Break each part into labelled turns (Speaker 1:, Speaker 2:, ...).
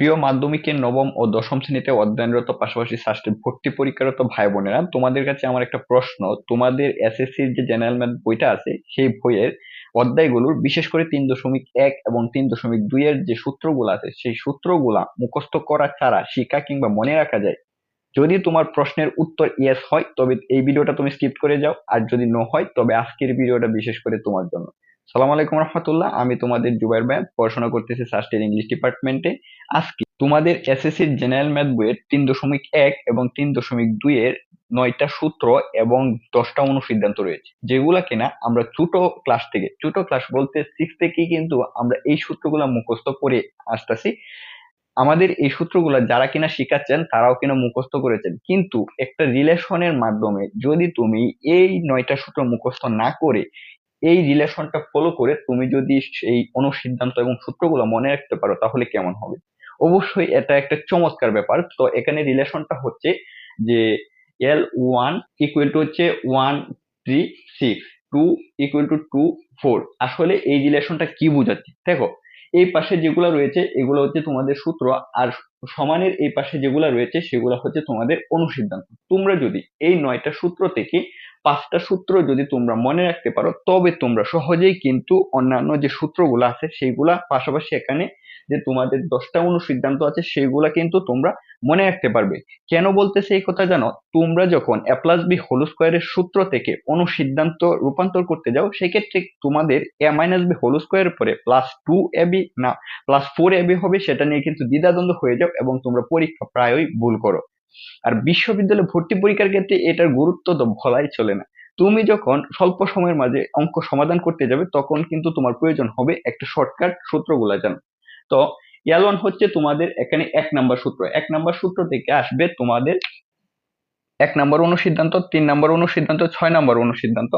Speaker 1: প্রিয় মাধ্যমিকের নবম ও দশম শ্রেণীতে অধ্যয়নরত পাশাপাশি ষষ্ঠী ভর্তি পরীক্ষারত ভাই বোনেরা তোমাদের কাছে আমার একটা প্রশ্ন। তোমাদের এসএসসির যে জেনারেল ম্যাথ বইটা আছে, সেই বইয়ের অধ্যায়গুলোর বিশেষ করে তিন দশমিক এক এবং তিন দশমিক দুই এর যে সূত্রগুলো আছে, সেই সূত্রগুলা মুখস্থ করা ছাড়া শিক্ষা কিংবা মনে রাখা যায়? যদি তোমার প্রশ্নের উত্তর ইয়েস হয়, তবে এই ভিডিওটা তুমি স্কিপ করে যাও, আর যদি নো হয়, তবে আজকের ভিডিওটা বিশেষ করে তোমার জন্য। সালাম আলাইকুম রহমতুল্লাহ। আমি তোমাদের জুবাইর ভাই পড়াশোনা করতেছি সাস্টের ইংলিশ ডিপার্টমেন্টে। আজকে তোমাদের এসএসসির জেনারেল ম্যাথ বইয়ের তিন দশমিক এক এবং তিন দশমিক দুই এর নয়টা সূত্র এবং দশটা অনুসিদ্ধান্ত রয়েছে, যেগুলা কিনা আমরা ছোট ক্লাস থেকে, ছোট ক্লাস বলতে সিক্স থেকে কিন্তু আমরা এই সূত্রগুলা মুখস্থ করে আসতেছি। আমাদের এই সূত্রগুলো যারা কিনা শিখাচ্ছেন, তারাও কিনা মুখস্থ করেছেন। কিন্তু একটা রিলেশনের মাধ্যমে যদি তুমি এই নয়টা সূত্র মুখস্থ না করে এই রিলেশনটা ফলো করে তুমি যদি সেই অনুসিদ্ধান্ত এবং সূত্রগুলো মনে রাখতে পারো, তাহলে কেমন হবে? অবশ্যই এটা একটা চমৎকার ব্যাপার। তো এখানে রিলেশনটা হচ্ছে যে এল ওয়ান ইকুয়াল টু হচ্ছে one three six two equal to two four আসলে এই রিলেশনটা কি বোঝাচ্ছে? দেখো, এই পাশে যেগুলো রয়েছে, এগুলো হচ্ছে তোমাদের সূত্র, আর সমানের এই পাশে যেগুলো রয়েছে, সেগুলো হচ্ছে তোমাদের অনুসিদ্ধান্ত। তোমরা যদি এই নয়টা সূত্র থেকে পাঁচটা সূত্র যদি তোমরা মনে রাখতে পারো, তবে তোমরা সহজেই কিন্তু অন্যান্য যে সূত্রগুলো আছে, সেইগুলা পাশাপাশি এখানে যে তোমাদের দশটা অনুসিদ্ধান্ত আছে, সেইগুলা কিন্তু তোমরা মনে রাখতে পারবে। কেন বলতেছে এই কথা জানো? তোমরা যখন এ প্লাস বি হোল স্কোয়ারের সূত্র থেকে অনুসিদ্ধান্ত রূপান্তর করতে যাও, সেক্ষেত্রে তোমাদের এ মাইনাস বি হোল স্কোয়ারের পরে প্লাস টু এ বি না প্লাস ফোর এ বি হবে, সেটা নিয়ে কিন্তু দ্বিধাদ্বন্দ্ব হয়ে যাও এবং তোমরা পরীক্ষা প্রায়ই ভুল করো। আর বিশ্ববিদ্যালয়ে ভর্তি পরীক্ষার ক্ষেত্রে এটার গুরুত্ব তো বলাই চলে না। তুমি যখন স্বল্প সময়ের মাঝে অঙ্ক সমাধান করতে যাবে, তখন কিন্তু তোমার প্রয়োজন হবে একটা শর্টকাট সূত্রগুলা জানো। তো এল ওয়ান হচ্ছে তোমাদের এখানে এক নাম্বার সূত্র। এক নাম্বার সূত্র থেকে আসবে তোমাদের এক নাম্বার অনুসিদ্ধান্ত, তিন নাম্বার অনুসিদ্ধান্ত, ছয় নাম্বার অনুসিদ্ধান্ত।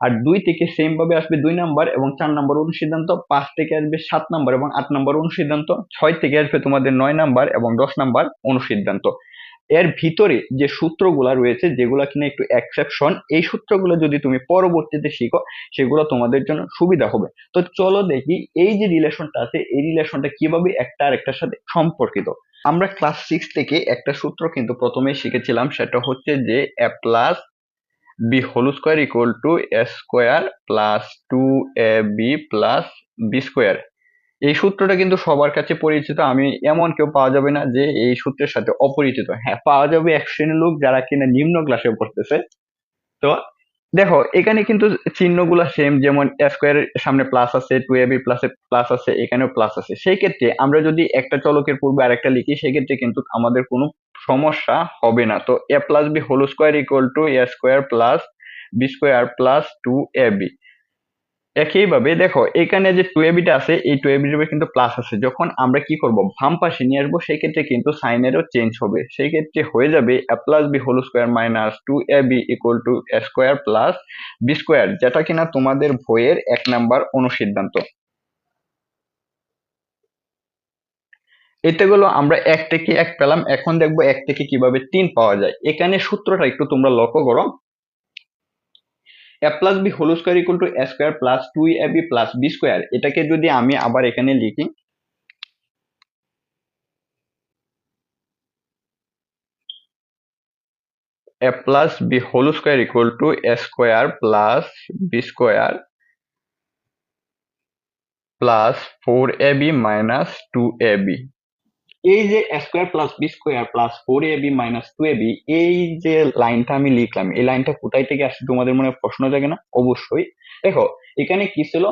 Speaker 1: আর দুই থেকে সেম ভাবে আসবে দুই নাম্বার এবং চার নাম্বার অনুসিদ্ধান্ত, পাঁচ থেকে আসবে সাত নাম্বার এবং আট নাম্বার অনুসিদ্ধান্ত, ছয় থেকে আসবে তোমাদের নয় নাম্বার এবং দশ নাম্বার অনুসিদ্ধান্ত। এর ভিতরে যে সূত্রগুলা রয়েছে, যেগুলো কিনা একটু এক্সেপশন এই সূত্রগুলো যদি তুমি পরবর্তীতে শিখো, সেগুলো তোমাদের জন্য সুবিধা হবে। তো চলো দেখি, এই যে রিলেশনটা আছে, এই রিলেশনটা কীভাবে একটা আর আরেকটার সাথে সম্পর্কিত? আমরা ক্লাস সিক্স থেকে একটা সূত্র কিন্তু প্রথমে শিখেছিলাম, সেটা হচ্ছে যে A plus B whole square equal to A square plus two A B plus B square এই সূত্রটা কিন্তু সবার কাছে পরিচিত। আমি এমন কেউ পাওয়া যাবে না যে এই সূত্রের সাথে অপরিচিত। হ্যাঁ পাওয়া যাবে এক শ্রেণির লোক যারা কিনা নিম্ন ক্লাসে পড়তেছে। তো দেখো, এখানে কিন্তু চিহ্নগুলো সেম যেমন স্কোয়ারের সামনে প্লাস আছে two A B plus plus আছে, এখানেও প্লাস আছে। সেই ক্ষেত্রে আমরা যদি একটা চলকের পূর্বে আরেকটা লিখি, সেক্ষেত্রে কিন্তু আমাদের কোনো সমস্যা হবে না। তো A plus B whole square equal to A square plus B square plus two A B একইভাবে দেখো, এখানে যে টু এবিটা আছে, এই টু এবিটার কিন্তু প্লাস আছে। যখন আমরা কি করব, বাম পাশে নিয়ে আসব সেই ক্ষেত্রে কিন্তু সাইনেরও চেঞ্জ হবে। সেই ক্ষেত্রে হয়ে যাবে A plus B whole square minus two A B equal to A square plus B square যেটা কিনা তোমাদের বইয়ের এক নাম্বার অনুসিদ্ধান্ত। এতে গুলো আমরা এক থেকে এক পেলাম, এখন দেখব এক থেকে কীভাবে তিন পাওয়া যায়। এখানে সূত্রটা একটু তোমরা লক্ষ্য করো। A plus B whole square equal to A square plus two A B plus B square এটাকে যদি আমি আবার এখানে লিখি A plus B whole square equal to A square plus B square plus four A B minus two A B এই যে square plus B square plus four A B minus two A B এই যে লাইনটা আমি লিখলাম, এই লাইনটা কোথায় থেকে আসছে তোমাদের মনে প্রশ্ন জাগে না? অবশ্যই। দেখো, এখানে কি ছিল?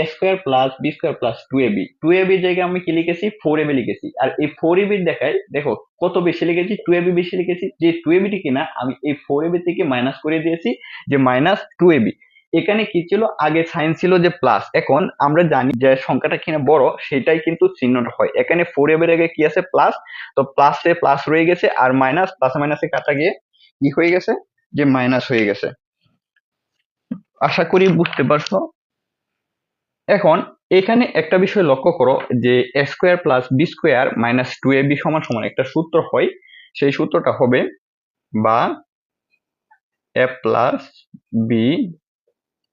Speaker 1: A square plus B square plus two A B two A বির জায়গায় আমি কি লিখেছি? ফোর এ বি লিখেছি। আর এই ফোর এ বির দেখায়, দেখো, কত বেশি লিখেছি? টু এ বি বেশি লিখেছি। যে টু এ বিটি কিনা, আমি এই ফোর এ বি থেকে মাইনাস করে দিয়েছি, যে মাইনাস টু এ বি এখানে কি ছিল? আগে সাইন ছিল যে প্লাস এখন আমরা জানি যে সংখ্যাটা কিনা বড়, সেটাই কিন্তু চিহ্নটা হয়। এখানে ফোর এর আগে কি আছে? প্লাস তো প্লাসে প্লাস রয়ে গেছে আর মাইনাস প্লাস মাইনাসে কাটা গিয়ে কি হয়ে গেছে? যে মাইনাস হয়ে গেছে। আশা করি বুঝতে পারছ? এখন এখানে একটা বিষয় লক্ষ্য করো যে A square plus B square minus two A B সমান সমান একটা সূত্র হয়। সেই সূত্রটা হবে বা A plus B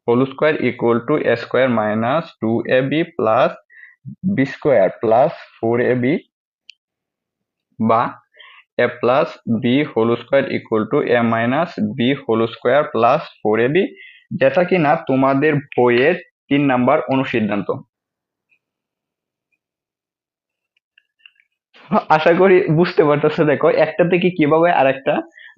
Speaker 1: whole square equal to A square minus two A B plus B square plus four A B বা A plus B whole square equal to A minus B whole square plus four A B যেটা কিনা তোমাদের বইয়ের তিন number অনুসিদ্ধান্ত। আশা করি বুঝতে পারতেছো, দেখো একটা থেকে কীভাবে আরেকটা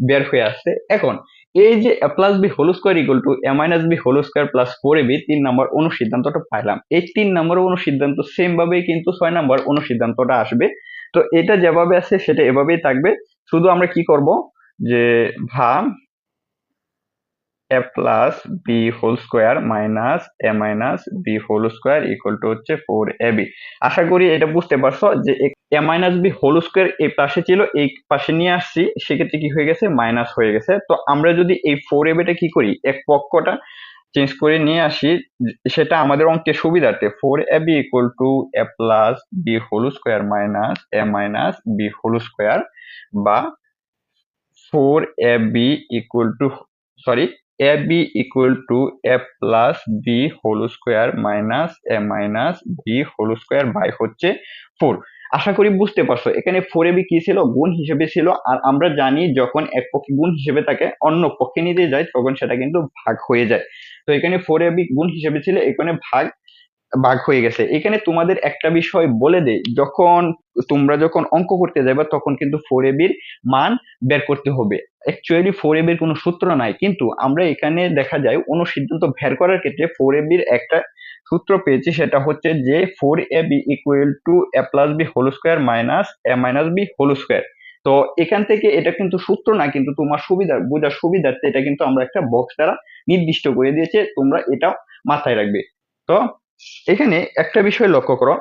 Speaker 1: বের হয়ে আসছে। এখন এই যে plus B whole square equal to A minus B whole square plus four B তিন নম্বর অনুসিদ্ধান্তটা পাইলাম। এই তিন নম্বর অনুসিদ্ধান্ত সেম ভাবেই কিন্তু ছয় নম্বর অনুসিদ্ধান্তটা আসবে। তো এটা যেভাবে আছে সেটা এভাবেই থাকবে। শুধু আমরা কি করব? যে ভাব A plus B whole square minus A minus B whole square equal to হচ্ছে ফোর এ বি আশা করি এটা বুঝতে পারছ যে A minus B whole square এই পাশে ছিল, এই পাশে নিয়ে আসছি, সেক্ষেত্রে কি হয়ে গেছে? মাইনাস হয়ে গেছে। তো আমরা যদি এই ফোর এ বিটা কি করি? এক পক্ষটা চেঞ্জ করে নিয়ে আসি, সেটা আমাদের অঙ্কের সুবিধার্থে। Four A B equal to A plus B whole square minus A minus B whole square বা four A B equal to sorry A B to to plus B whole square minus A minus B whole square by হচ্ছে four আশা করি বুঝতে পারছ, এখানে four A B কি ছিল? গুণ হিসেবে ছিল, আর আমরা জানি যখন এক পক্ষে গুণ হিসেবে থাকে অন্য পক্ষে নিতে যায়, তখন সেটা কিন্তু ভাগ হয়ে যায়। তো এখানে ফোর এ বি গুণ হিসেবে ছিল, এখানে ভাগ ভাগ হয়ে গেছে। এখানে তোমাদের একটা বিষয় বলে দেই, যখন তোমরা যখন অঙ্ক করতে যাবে তখন কিন্তু ফোর এবির মান বের করতে হবে। অ্যাকচুয়ালি ফোর এবির কোনো সূত্র নাই, কিন্তু আমরা এখানে দেখা যায় অনুসিদ্ধান্ত বের করার ক্ষেত্রে ফোর এবির একটা সূত্র পেয়েছি, সেটা হচ্ছে যে four A B equal to A plus B whole square minus A minus B whole square তো এখান থেকে এটা কিন্তু সূত্র না, কিন্তু তোমার সুবিধা, বোঝার সুবিধার্থে এটা কিন্তু আমরা একটা বক্স দ্বারা নির্দিষ্ট করে দিয়েছে, তোমরা এটাও মাথায় রাখবে। তো এখানে একটা বিষয় লক্ষ্য করো।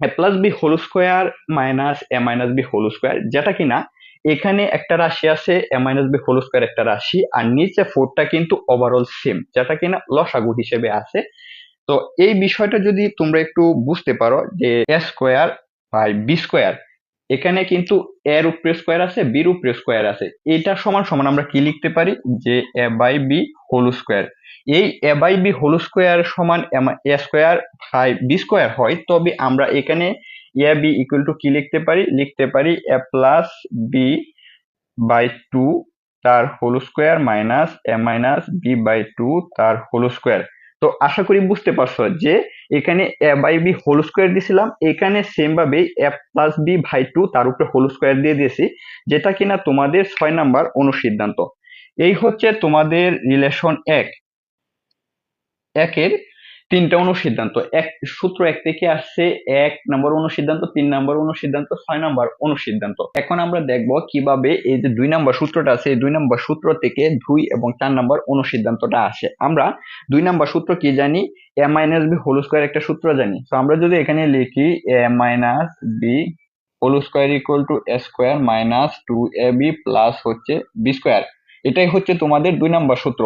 Speaker 1: A plus B whole square minus A minus B whole square যেটা কিনা এখানে একটা রাশি আছে A minus B whole square একটা রাশি, আর নিচে ফোরটা কিন্তু ওভারঅল সেম যেটা কিনা লসাগু হিসেবে আছে। তো এই বিষয়টা যদি তোমরা একটু বুঝতে পারো যে a square by b square এখানে কিন্তু এর উপরে স্কোয়ার আছে বির উপরে স্কোয়ার আছে। এটা সমান সমান আমরা কি লিখতে পারি? যে a by b whole square এই a by b whole square সমান a square by b square হয়, তবে আমরা এখানে এ বি ইকুয়াল টু কি লিখতে পারি? লিখতে পারি a plus b by two তার whole square minus a minus b by two তার হোল স্কোয়ার তো আশা করি বুঝতে পারছ যে এখানে a by b whole square দিয়েছিলাম এখানে সেম ভাবে a plus b by two তার উপরে হোল স্কোয়ার দিয়ে দিয়েছি, যেটা কিনা তোমাদের ছয় নাম্বার অনুসিদ্ধান্ত। এই হচ্ছে তোমাদের রিলেশন এক। একের তিনটা অনুসিদ্ধান্ত। এক সূত্র এক থেকে আসছে, এক নম্বর অনুসিদ্ধান্ত, তিন নম্বর অনুসিদ্ধান্ত, ছয় নম্বর অনুসিদ্ধান্ত। এখন আমরা দেখব কীভাবে এই যে দুই নম্বর সূত্রটা আছে দুই নম্বর সূত্র থেকে দুই এবং চার নম্বর অনুসিদ্ধান্তটা আসে। আমরা দুই নম্বর সূত্র কি জানি? A minus b whole square একটা সূত্র জানি। তো আমরা যদি এখানে লিখি a minus b whole square equal to a square minus two a b plus হচ্ছে বি স্কোয়ার এটাই হচ্ছে তোমাদের দুই নম্বর সূত্র।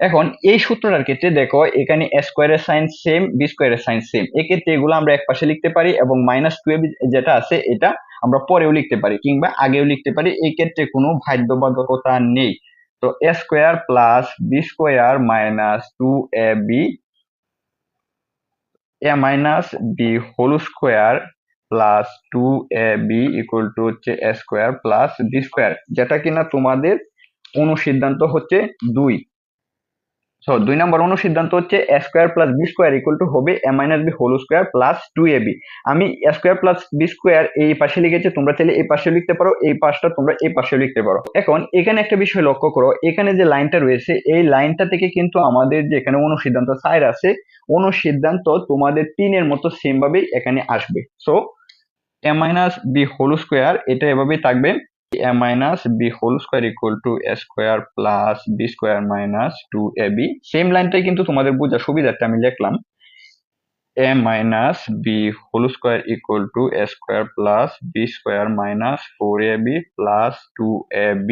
Speaker 1: এখন এই সূত্রটার ক্ষেত্রে দেখো, এখানে এ স্কোয়ারের সাইন সেম বি স্কোয়ারের সাইন সেম এক্ষেত্রে এগুলো আমরা এক পাশে লিখতে পারি এবং মাইনাস টুয়েলভ যেটা আছে, এটা আমরা পরেও লিখতে পারি কিংবা আগেও লিখতে পারি। এই ক্ষেত্রে কোনো বাধ্যবাধকতা নেই। তো a square plus b square minus two a b a minus b whole square plus two a b equal to হচ্ছে a square plus b square যেটা কিনা তোমাদের অনুসিদ্ধান্ত হচ্ছে দুই। সো দুই নম্বর অনুসিদ্ধান্ত হচ্ছে a square plus b square equal to হবে a minus b whole square plus two a b আমি স্কোয়ার প্লাস বি স্কোয়ার এই পাশে লিখেছি, তোমরা চাইলে এই পাশে লিখতে পারো, এই পাশটা তোমরা এই পাশে লিখতে পারো। এখন, এখানে একটা বিষয় লক্ষ্য করো, এখানে যে লাইনটা রয়েছে, এই লাইনটা থেকে কিন্তু আমাদের যে এখানে অনুসিদ্ধান্ত সাইড আছে অনুসিদ্ধান্ত তোমাদের তিনের মতো সেম ভাবেই এখানে আসবে। So a minus b whole square এটা এভাবেই থাকবে। A minus b whole square equal to a square plus b square minus 2ab same লাইনটাই কিন্তু তোমাদের বোঝা সুবিধার্থে আমি লিখলাম a minus b whole square equal to a square plus b square minus 4ab plus 2ab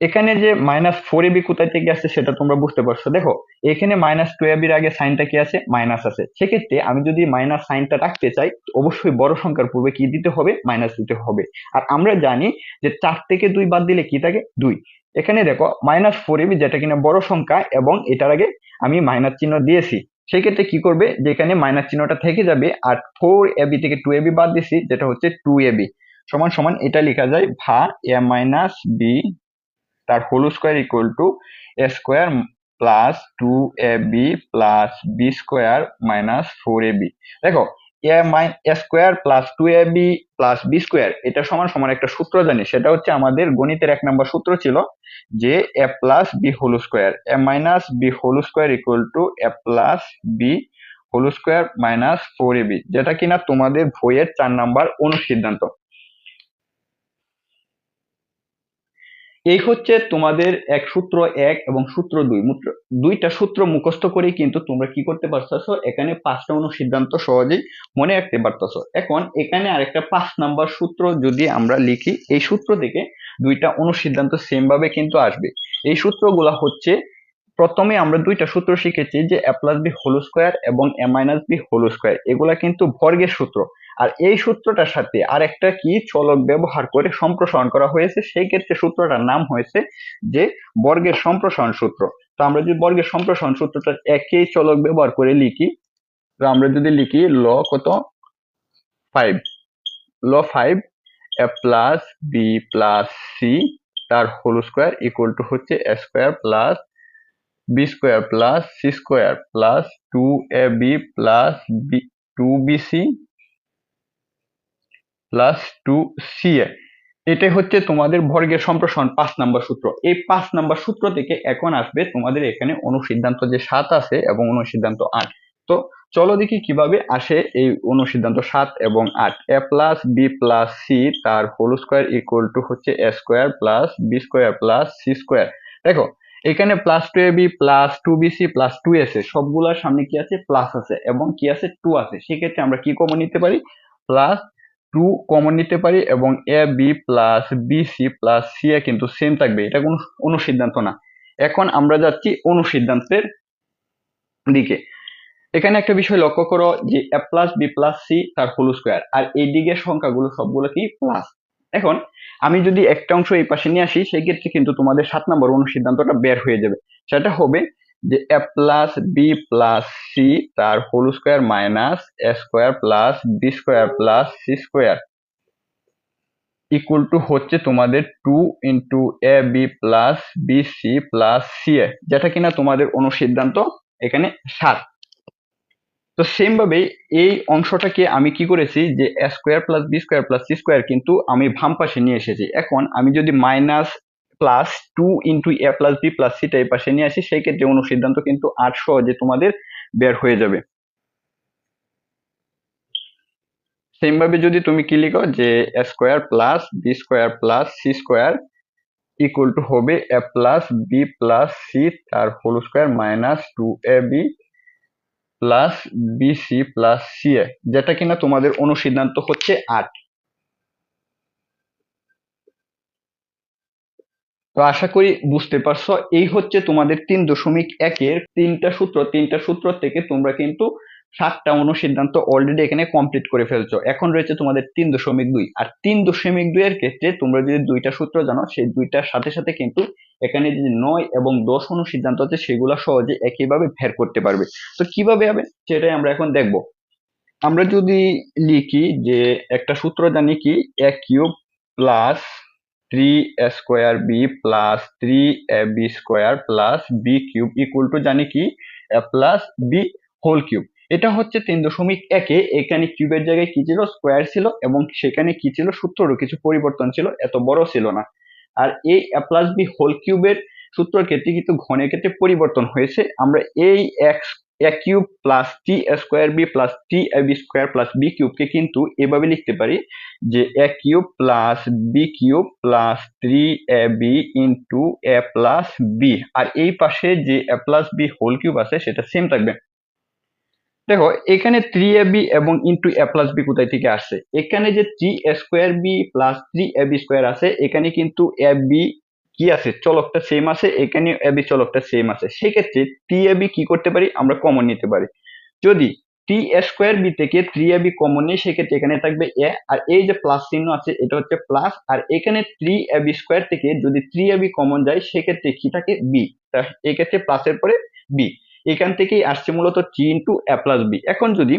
Speaker 1: এখানে যে minus four AB কোথায় থেকে আসছে সেটা তোমরা বুঝতে পারছ। দেখো, এখানে মাইনাস টু এবির আগে সাইনটা কি আছে? মাইনাস আছে। সেক্ষেত্রে আমি যদি মাইনাস সাইনটা রাখতে চাই অবশ্যই বড় সংখ্যার পূর্বে কি দিতে হবে? মাইনাস দিতে হবে। আর আমরা জানি যে চার থেকে দুই বাদ দিলে কি থাকে? দুই। এখানে দেখো মাইনাস ফোর এবি যেটা কিনা বড় সংখ্যা এবং এটার আগে আমি মাইনাস চিহ্ন দিয়েছি। সেই ক্ষেত্রে কি করবে? যেখানে মাইনাস চিহ্নটা থেকে যাবে, আর ফোর এবি থেকে টু এবি বাদ দিছি, যেটা হচ্ছে টু এবি সমান সমান এটা লেখা যায় ভা এ মাইনাস বি তার whole square equal to a square plus two a b plus b square minus four a b দেখো এ মাই a square plus two a b plus b square এটা সমান সমান একটা সূত্র জানি, সেটা হচ্ছে আমাদের গণিতের এক নম্বর সূত্র ছিল যে a plus b whole square a minus b whole square equal to a plus b whole square minus four a b যেটা কিনা তোমাদের বইয়ের চার নাম্বার অনুসিদ্ধান্ত। এই হচ্ছে তোমাদের এক সূত্র এক এবং সূত্র দুই। দুইটা সূত্র মুখস্থ করেই কিন্তু তোমরা কি করতে পারতেছো? এখানে পাঁচটা অনুসিদ্ধান্ত সহজেই মনে রাখতে পারতেছো। এখন এখানে আরেকটা পাঁচ নাম্বার সূত্র যদি আমরা লিখি, এই সূত্র থেকে দুইটা অনুসিদ্ধান্ত সেম ভাবে কিন্তু আসবে। এই সূত্রগুলা হচ্ছে প্রথমে আমরা দুইটা সূত্র শিখেছি যে a plus b whole square এবং a minus b whole square এগুলা কিন্তু বর্গের সূত্র। আর এই সূত্রটার সাথে আর একটা কি চলক ব্যবহার করে সম্প্রসারণ করা হয়েছে? সেই ক্ষেত্রে সূত্রটার নাম হয়েছে যে বর্গের সম্প্রসারণ সূত্র। তো আমরা যদি বর্গের সম্প্রসারণ সূত্রটা একই চলক ব্যবহার করে লিখি, তো আমরা যদি লিখি ল কত? Five law five a plus b plus c তার হোল স্কোয়ার ইকুয়াল টু হচ্ছে a square plus b square plus c square plus two a b plus b two b c plus two c a এটাই হচ্ছে তোমাদের বর্গের সম্প্রসারণ পাঁচ number সূত্র। এই পাঁচ নাম্বার সূত্র থেকে এখন আসবে তোমাদের এখানে অনুসিদ্ধান্ত যে সাত আছে এবং অনুসিদ্ধান্ত আট। তো চলো দেখি কীভাবে আসে এই অনুসিদ্ধান্ত সাত এবং আট। A plus b plus c তার হোল স্কোয়ার ইকুয়াল টু হচ্ছে a square plus b square plus c square দেখো এখানে plus two a b plus two b c plus two s a সবগুলোর সামনে কি আছে? প্লাস আছে। এবং কি আছে? টু আছে। সেক্ষেত্রে আমরা কি কমন নিতে পারি? প্লাস টু কমন নিতে পারি এবং a b plus b c plus c a কিন্তু সেম থাকবে। এটা কোনো অনুসিদ্ধান্ত না। এখন আমরা যাচ্ছি অনুসিদ্ধান্তের দিকে। এখানে একটা বিষয় লক্ষ্য করো যে a plus b plus c তার হোল স্কোয়ার আর এই দিকের সংখ্যাগুলো সবগুলো কি? প্লাস এখন আমি যদি একটা অংশ এই পাশে নিয়ে আসি সেই ক্ষেত্রে কিন্তু তোমাদের সাত নম্বর অনুসিদ্ধান্তটা বের হয়ে যাবে। সেটা হবে যে a plus b plus c তার whole square minus a square plus b square plus c square equal to হচ্ছে তোমাদের two into a b plus b c plus c a যেটা কিনা তোমাদের অনুসিদ্ধান্ত এখানে সাত। তো সেম ভাবে এই অংশটাকে আমি কি করেছি যে a square plus b square plus c square কিন্তু আমি ভাম পাশে নিয়ে এসেছি। এখন আমি যদি minus plus two into a plus b plus সিটা এই পাশে নিয়ে আসি, সেই ক্ষেত্রে অনুসিদ্ধান্ত কিন্তু আট সহজে তোমাদের বের হয়ে যাবে। সেম ভাবে যদি তুমি কি লিখো যে a square plus b square plus c square equal to হবে a plus b plus c তার whole square minus two a b plus b c plus c a যেটা কিনা তোমাদের অনুসিদ্ধান্ত হচ্ছে আট। তো আশা করি বুঝতে পারছ, এই হচ্ছে তোমাদের তিন দশমিক একের তিনটা সূত্র। তিনটা সূত্র থেকে তোমরা কিন্তু সাতটা অনুসিদ্ধান্ত অলরেডি এখানে কমপ্লিট করে ফেলছো। এখন রয়েছে তোমাদের তিন দশমিক দুই। আর তিন দশমিক দুই এর ক্ষেত্রে তোমরা যদি দুইটা সূত্র জানো, সেই দুইটার সাথে সাথে কিন্তু এখানে যে নয় এবং দশ অনুসিদ্ধান্ত আছে, সেগুলো সহজে একইভাবে বের করতে পারবে। তো কীভাবে হবে? সেটাই আমরা এখন দেখব। আমরা যদি লিখি যে একটা সূত্র জানি কি? A cube plus three square b plus three a b square plus b cube equal to জানি কি? Plus b whole cube. এটা হচ্ছে তিন দশমিক একে এখানে কিউবের জায়গায় কি ছিল? স্কোয়ার ছিল এবং সেখানে কি ছিল? সূত্ররও কিছু পরিবর্তন ছিল, এত বড় ছিল না। আর এই এ প্লাস বি হোল কিউবের সূত্রের ক্ষেত্রে কিন্তু ঘনের ক্ষেত্রে পরিবর্তন হয়েছে। আমরা এই x a cube plus t square b plus t a b square plus b কিউবকে কিন্তু এভাবে লিখতে পারি যে a cube plus b cube plus three a b into a plus b আর এই পাশে যে a plus b whole cube আছে, সেটা সেম থাকবে। দেখো, এখানে থ্রি এ বি এবং ইন্টু এ প্লাস বি কোথায় থেকে আসছে? এখানে যে three a square b plus three a b square আছে, এখানে কিন্তু এ বি কি আছে? চলকটা সেম আছে এখানে এ বি চলকটা সেম আছে। সেক্ষেত্রে টি এ বি কি করতে পারি? আমরা কমন নিতে পারি। যদি টি এ স্কোয়ার বি থেকে থ্রি এ বি কমন নিই, সেক্ষেত্রে এখানে থাকবে এ আর এই যে প্লাস চিহ্ন আছে, এটা হচ্ছে প্লাস আর এখানে থ্রি এ বি স্কোয়ার থেকে যদি থ্রি এ বি কমন যায়, সেক্ষেত্রে কি থাকে? বি এক্ষেত্রে প্লাসের পরে বি এখান থেকেই আসছে মূলত t into a plus b এখন যদি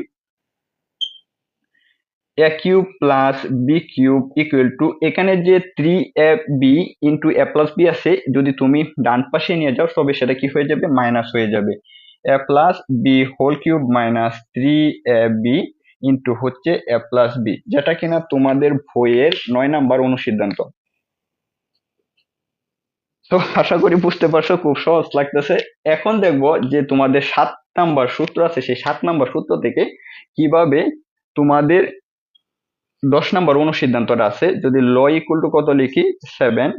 Speaker 1: a cube plus b cube equal to এখানে যে three a b into a plus b আছে, যদি তুমি ডান পাশে নিয়ে যাও, তবে সেটা কি হয়ে যাবে? মাইনাস হয়ে যাবে। A plus b whole cube minus three a b into হচ্ছে এ প্লাস বি যেটা কিনা তোমাদের বইয়ের নয় নাম্বার অনুসিদ্ধান্ত। তো আশা করি বুঝতে পারছ, খুব সহজ লাগতেছে। এখন দেখব যে তোমাদের সাত নাম্বার সূত্র আছে, সেই সাত নাম্বার সূত্র থেকে কীভাবে তোমাদের দশ নাম্বার অনুসিদ্ধান্তটা আছে। যদি ল ইকুয়াল টু কত লিখি? সেভেন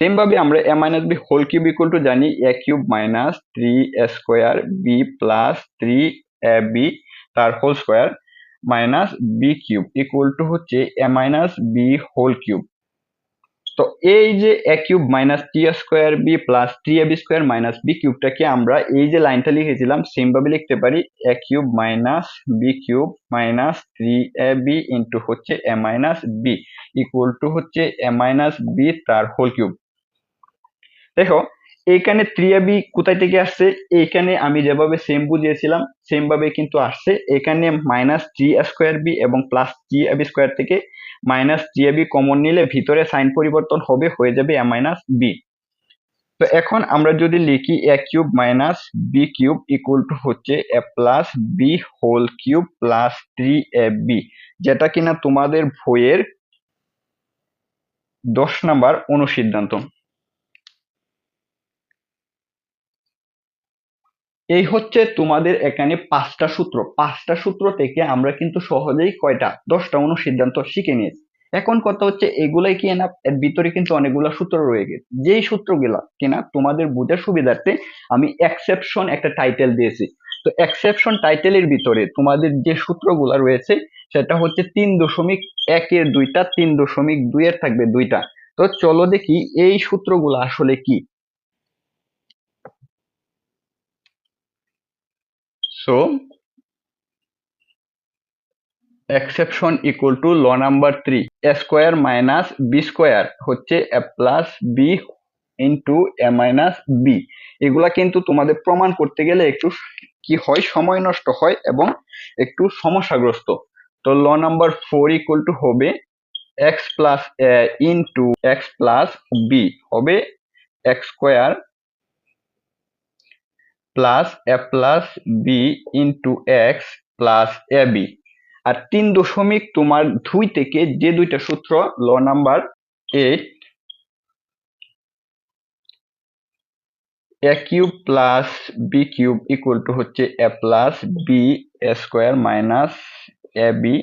Speaker 1: সেম ভাবে আমরা a minus b whole cube equal to জানি a cube minus three a square b plus three a b তার whole square minus b cube equal to হচ্ছে a minus b whole cube তো এই যে a cube minus t square b plus three a b square minus b কিউবটাকে আমরা এই যে লাইনটা লিখেছিলাম সেম ভাবে লিখতে পারি a cube minus b cube minus three a b into হচ্ছে a minus b equal to হচ্ছে এ মাইনাস বি তার হোল কিউব দেখো, এইখানে বি কোথায় থেকে আসছে? এইখানে আমি যেভাবে সেম বুঝিয়েছিলাম সেম ভাবে কিন্তু আসছে। এখানে মাইনাস থ্রি স্কোয়ার বি এবং প্লাস থ্রি বি স্কোয়ার থেকে মাইনাস জিএবি কমন নিলে ভিতরে সাইন পরিবর্তন হবে, হয়ে যাবে এ মাইনাস বি তো এখন আমরা যদি লিখি a cube minus b cube equal to হচ্ছে a plus b whole cube plus three a b যেটা কিনা তোমাদের বইয়ের দশ নাম্বার অনুসিদ্ধান্ত। এই হচ্ছে তোমাদের এখানে পাঁচটা সূত্র। পাঁচটা সূত্র থেকে আমরা কিন্তু সহজেই কয়টা? দশটা অনুসিদ্ধান্ত শিখে নিয়েছি। এখন কথা হচ্ছে, এগুলাই কি না? এর ভিতরে কিন্তু অনেকগুলো সূত্র রয়ে গেছে। যেই সূত্রগুলা কিনা তোমাদের বোঝার সুবিধার্থে আমি এক্সেপশন একটা টাইটেল দিয়েছি। তো এক্সেপশন টাইটেলের ভিতরে তোমাদের যে সূত্রগুলা রয়েছে, সেটা হচ্ছে তিন দশমিক একের দুইটা, তিন দশমিক দুইয়ের থাকবে দুইটা। তো চলো দেখি এই সূত্রগুলো আসলে কি? So, exception equal to law number 3 a square minus b square হচ্ছে a plus b into a minus b এগুলা কিন্তু তোমাদের প্রমাণ করতে গেলে একটু কি হয়, সময় নষ্ট হয় এবং একটু সমস্যাগ্রস্ত। তো law number four equal to হবে x plus into x plus b হবে x square plus a plus b into x plus a b আর তিন দশমিক তোমার দুই থেকে যে দুইটা সূত্র law number eight a cube plus b cube equal to হচ্ছে a plus b square minus a b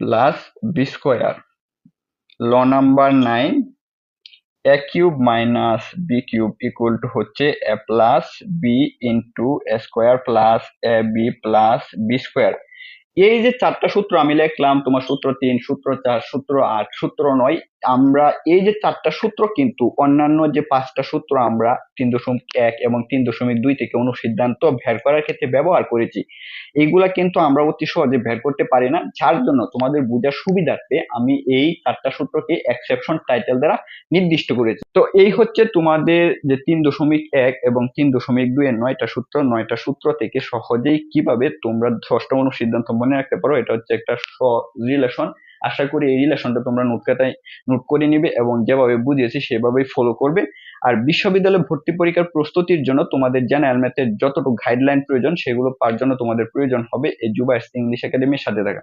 Speaker 1: plus b square law number nine a cube minus b cube equal to হচ্ছে a plus b into a square plus a b plus b square এই যে চারটা সূত্র আমি লিখলাম, তোমার সূত্র তিন, সূত্র চার, সূত্র আট, সূত্র নয় আমরা এই যে চারটা সূত্র কিন্তু অন্যান্য যে পাঁচটা সূত্র আমরা তিন দশমিক এক এবং তিন দশমিক দুই থেকে অনুসিদ্ধান্ত ভের করার ক্ষেত্রে ব্যবহার করেছি এইগুলা কিন্তু আমরা অতি সহজে ভের করতে পারি না। যার জন্য তোমাদের বোঝার সুবিধার্থে আমি এই চারটা সূত্রকে এক্সেপশন টাইটেল দ্বারা নির্দিষ্ট করেছি। তো এই হচ্ছে তোমাদের যে তিন দশমিক এক এবং তিন দশমিক দুই এর নয়টা সূত্র নয়টা সূত্র থেকে সহজেই কীভাবে তোমরা ষষ্ঠ অনুসিদ্ধান্ত মনে রাখতে পারো, এটা হচ্ছে একটা রিলেশন আশা করি এই রিলেশনটা তোমরা নোট খাতায় নোট করে নিবে এবং যেভাবে বুঝিয়েছি সেভাবেই ফলো করবে। আর বিশ্ববিদ্যালয়ে ভর্তি পরীক্ষার প্রস্তুতির জন্য তোমাদের জেনারেল ম্যাথের যতটুকু গাইডলাইন প্রয়োজন, সেগুলো পাওয়ার জন্য তোমাদের প্রয়োজন হবে এই জুবাইস ইংলিশ একাডেমির সাথে থাকা।